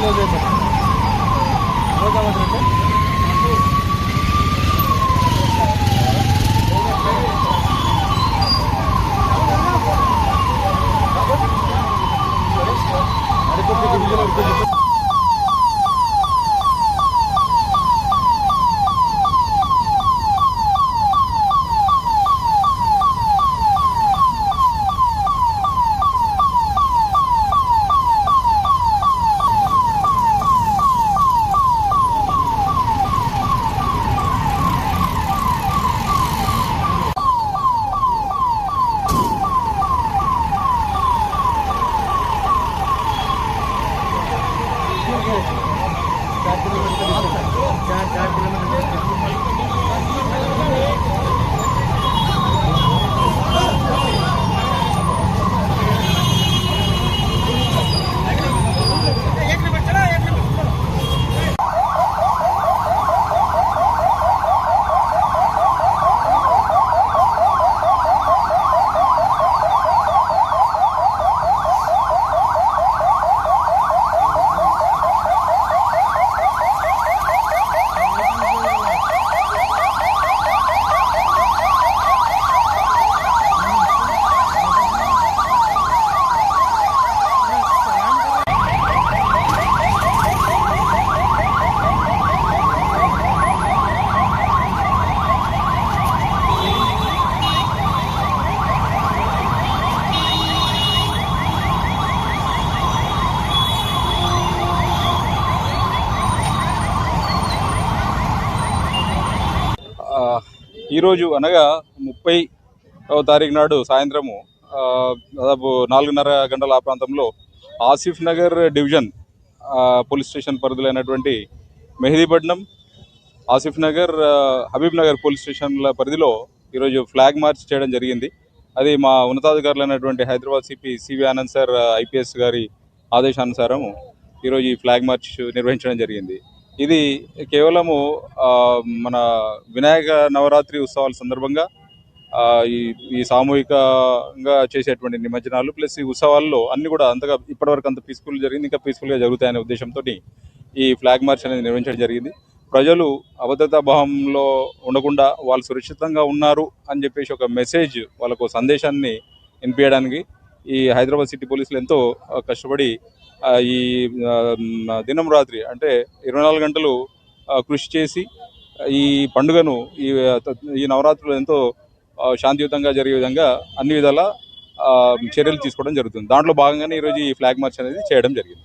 Kilo दे दो वो क्या बता रहे थे Thank you. चार किलोमीटर चार चार किलोमीटर ఈరోజు అనగా ముప్పై తారీఖు నాడు సాయంత్రము దాదాపు నాలుగున్నర గంటల ఆ ప్రాంతంలో Asif Nagar division police station పరిధిలో మెహదీపట్నం ఆసిఫ్ నగర్ హబీబ్ నగర్ పోలీస్ స్టేషన్ల పరిధిలో ఈరోజు ఫ్లాగ్ మార్చ్ చేయడం జరిగింది. అది మా ఉన్నతాధికారులైనటువంటి Hyderabad CP C V Anand sir IPS గారి ఆదేశానుసారం ఈరోజు ఈ ఫ్లాగ్ మార్చ్ నిర్వహించడం జరిగింది. ఇది కేవలము మన వినాయక నవరాత్రి ఉత్సవాల సందర్భంగా ఈ ఈ సామూహికంగా చేసేటువంటి నిమజ్జనాలు ప్లస్ ఈ ఉత్సవాల్లో అన్ని కూడా అంతగా ఇప్పటివరకు అంత పీస్ఫుల్ జరిగింది ఇంకా పీస్ఫుల్గా జరుగుతాయనే ఉద్దేశంతో ఈ ఫ్లాగ్ మార్చ్ అనేది నిర్వహించడం జరిగింది. ప్రజలు అభద్రతా భావంలో ఉండకుండా వాళ్ళు సురక్షితంగా ఉన్నారు అని చెప్పేసి ఒక మెసేజ్ వాళ్ళకు సందేశాన్ని వినిపించడానికి ఈ హైదరాబాద్ సిటీ పోలీసులు ఎంతో కష్టపడి ఈ దినం రాత్రి అంటే ఇరవై నాలుగు గంటలు కృషి చేసి ఈ పండుగను ఈ ఈ నవరాత్రులు ఎంతో శాంతియుతంగా జరిగే విధంగా అన్ని విధాల చర్యలు తీసుకోవడం జరుగుతుంది. దాంట్లో భాగంగానే ఈరోజు ఈ ఫ్లాగ్ మార్చ్ అనేది చేయడం జరిగింది.